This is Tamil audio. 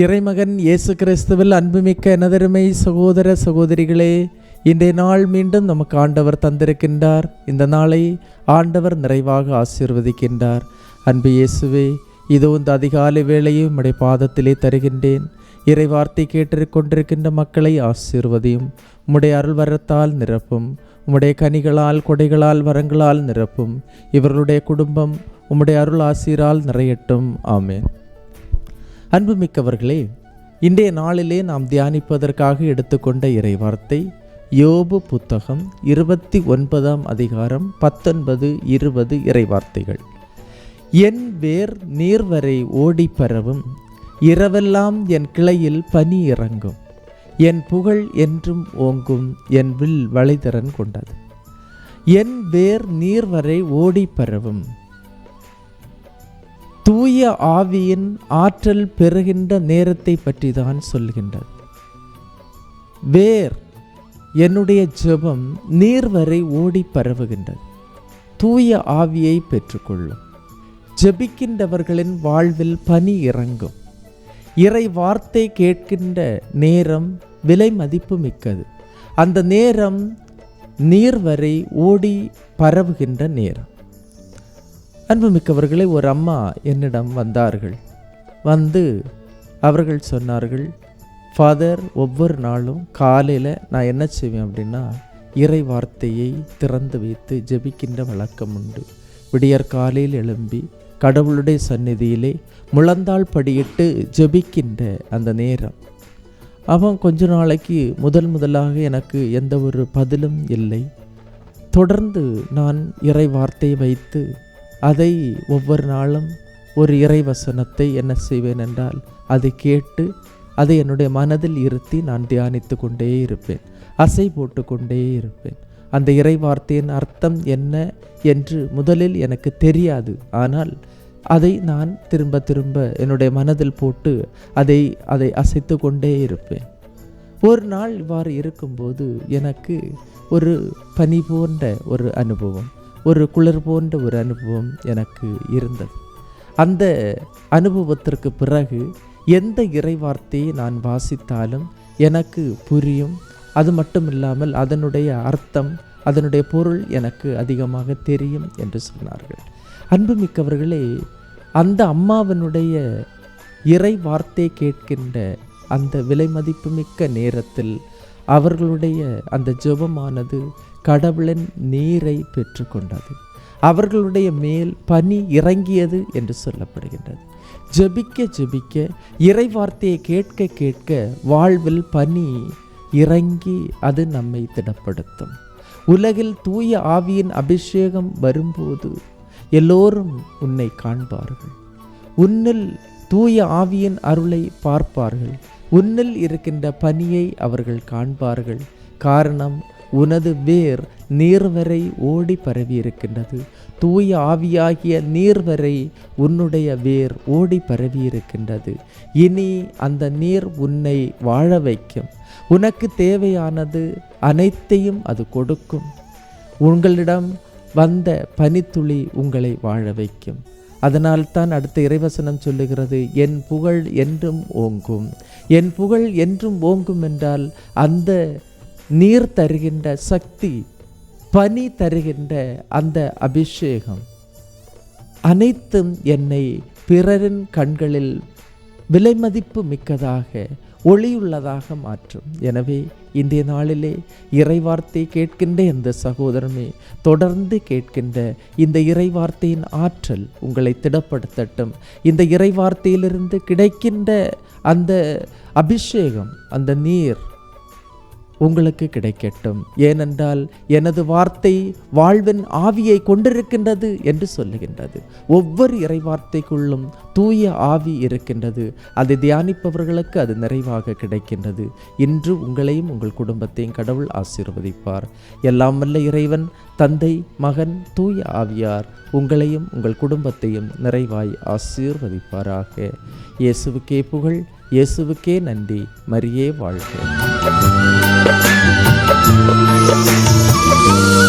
இறைமகன் இயேசு கிறிஸ்துவில் அன்புமிக்க எனதருமை சகோதர சகோதரிகளே இன்றைய நாள் மீண்டும் நமக்கு ஆண்டவர் தந்திருக்கின்றார். இந்த நாளை ஆண்டவர் நிறைவாக ஆசீர்வதிக்கின்றார். அன்பு இயேசுவே இதோ இந்த அதிகாலை வேளையும் உடைய பாதத்திலே தருகின்றேன். இறை வார்த்தை கேட்டு கொண்டிருக்கின்ற மக்களை ஆசீர்வதியும் உம்முடைய அருள் வரத்தால் நிரப்பும் உம்முடைய கனிகளால் கொடைகளால் வரங்களால் நிரப்பும். இவர்களுடைய குடும்பம் உம்முடைய அருள் ஆசீரால் நிறையட்டும். ஆமேன். அன்புமிக்கவர்களே இன்றைய நாளிலே நாம் தியானிப்பதற்காக எடுத்துக்கொண்ட இறைவார்த்தை யோபு புத்தகம் இருபத்தி ஒன்பதாம் அதிகாரம் பத்தொன்பது இருபது இறைவார்த்தைகள். என் வேர் நீர்வரை ஓடி பரவும் இரவெல்லாம் என் கிளையில் பனி இறங்கும் என் புகழ் என்றும் ஓங்கும் என் வில் வளைதிறன் கொண்டது. என் வேர் நீர்வரை ஓடி பரவும் தூய ஆவியின் ஆற்றல் பெறுகின்ற நேரத்தை பற்றி தான் சொல்கின்றது. வேர் என்னுடைய ஜெபம் நீர் வரை ஓடி பரவுகின்றது. தூய ஆவியை பெற்றுக்கொள்ளும். ஜெபிக்கின்றவர்களின் வாழ்வில் பனி இறங்கும். இறை வார்த்தை கேட்கின்ற நேரம் விலை மதிப்பு மிக்கது. அந்த நேரம் நீர் வரை ஓடி பரவுகின்ற நேரம். அன்புமிக்கவர்களே ஒரு அம்மா என்னிடம் வந்தார்கள். வந்து அவர்கள் சொன்னார்கள் ஃபாதர் ஒவ்வொரு நாளும் காலையில் நான் என்ன செய்வேன் அப்படின்னா இறை வார்த்தையை திறந்து வைத்து ஜெபிக்கின்ற வழக்கம் உண்டு. விடியற் காலையில் எழும்பி கடவுளுடைய சந்நிதியிலே முழந்தாள் படியிட்டு ஜெபிக்கின்ற அந்த நேரம். அவன் கொஞ்ச நாளைக்கு முதல் முதலாக எனக்கு எந்த ஒரு பதிலும் இல்லை. தொடர்ந்து நான் இறை வார்த்தையை வைத்து அதை ஒவ்வொரு நாளும் ஒரு இறை வசனத்தை என்ன செய்வேன் என்றால் அதை கேட்டு அதை என்னுடைய மனதில் இருத்தி நான் தியானித்து கொண்டே இருப்பேன். அசை போட்டு கொண்டே இருப்பேன். அந்த இறை வார்த்தையின் அர்த்தம் என்ன என்று முதலில் எனக்கு தெரியாது. ஆனால் அதை நான் திரும்ப திரும்ப என்னுடைய மனதில் போட்டு அதை அதை அசைத்து கொண்டே இருப்பேன். ஒரு நாள் இவ்வாறு இருக்கும்போது எனக்கு ஒரு பனி போன்ற ஒரு அனுபவம். ஒரு குளிர் போன்ற ஒரு அனுபவம் எனக்கு இருந்தது. அந்த அனுபவத்திற்கு பிறகு எந்த இறை வார்த்தையை நான் வாசித்தாலும் எனக்கு புரியும். அது மட்டும் இல்லாமல் அதனுடைய அர்த்தம் அதனுடைய பொருள் எனக்கு அதிகமாக தெரியும் என்று சொன்னார்கள். அன்புமிக்கவர்களே அந்த அம்மாவினுடைய இறை வார்த்தை கேட்கின்ற அந்த விலை மதிப்புமிக்க நேரத்தில் அவர்களுடைய அந்த ஜெபமானது கடவுளின் நீரை பெற்றுக்கொண்டது. அவர்களுடைய மேல் பனி இறங்கியது என்று சொல்லப்படுகின்றது. ஜெபிக்க ஜெபிக்க இறை வார்த்தையை கேட்க கேட்க வாழ்வில் பனி இறங்கி அது நம்மை திடப்படுத்தும். உலகில் தூய ஆவியின் அபிஷேகம் வரும்போது எல்லோரும் உன்னை காண்பார்கள். உன்னில் தூய ஆவியின் அருளை பார்ப்பார்கள். உன்னில் இருக்கின்ற பனியை அவர்கள் காண்பார்கள். காரணம் உனது வேர் நீர்வரை ஓடி பரவி இருக்கின்றது தூய ஆவியாகிய நீர்வரை உன்னுடைய வேர் ஓடி பரவி இருக்கின்றது இனி அந்த நீர் உன்னை வாழ வைக்கும். உனக்கு தேவையானது அனைத்தையும் அது கொடுக்கும். உங்களிடம் வந்த பனித்துளி உங்களை வாழ வைக்கும். அதனால் தான் அடுத்த இறைவசனம் சொல்லுகிறது என் புகழ் என்றும் ஓங்கும். என் புகழ் என்றும் ஓங்கும் என்றால் அந்த நீர் தருகின்ற சக்தி பனி தருகின்ற அந்த அபிஷேகம். அனைத்தும் என்னை பிறரின் கண்களில் விலைமதிப்பு மிக்கதாக ஒளியுள்ளதாக மாற்றும். எனவே இன்றைய நாளிலே இறைவார்த்தை கேட்கின்ற இந்த சகோதரமே தொடர்ந்து கேட்கின்ற இந்த இறைவார்த்தையின் ஆற்றல் உங்களை திடப்படுத்தட்டும். இந்த இறைவார்த்தையிலிருந்து கிடைக்கின்ற அந்த அபிஷேகம் அந்த நீர் உங்களுக்கு கிடைக்கட்டும். ஏனென்றால் எனது வார்த்தை வாழ்வின் ஆவியை கொண்டிருக்கின்றது என்று சொல்லுகின்றது. ஒவ்வொரு இறைவார்த்தைக்குள்ளும் தூய ஆவி இருக்கின்றது. அதை தியானிப்பவர்களுக்கு அது நிறைவாக கிடைக்கின்றது. இன்று உங்களையும் உங்கள் குடும்பத்தையும் கடவுள் ஆசீர்வதிப்பார். எல்லாம் வல்ல இறைவன் தந்தை மகன் தூய ஆவியார் உங்களையும் உங்கள் குடும்பத்தையும் நிறைவாய் ஆசீர்வதிப்பாராக. இயேசுவுக்கே புகழ் இயேசுவுக்கே நன்றி. மரியே வாழ்க. Thank you.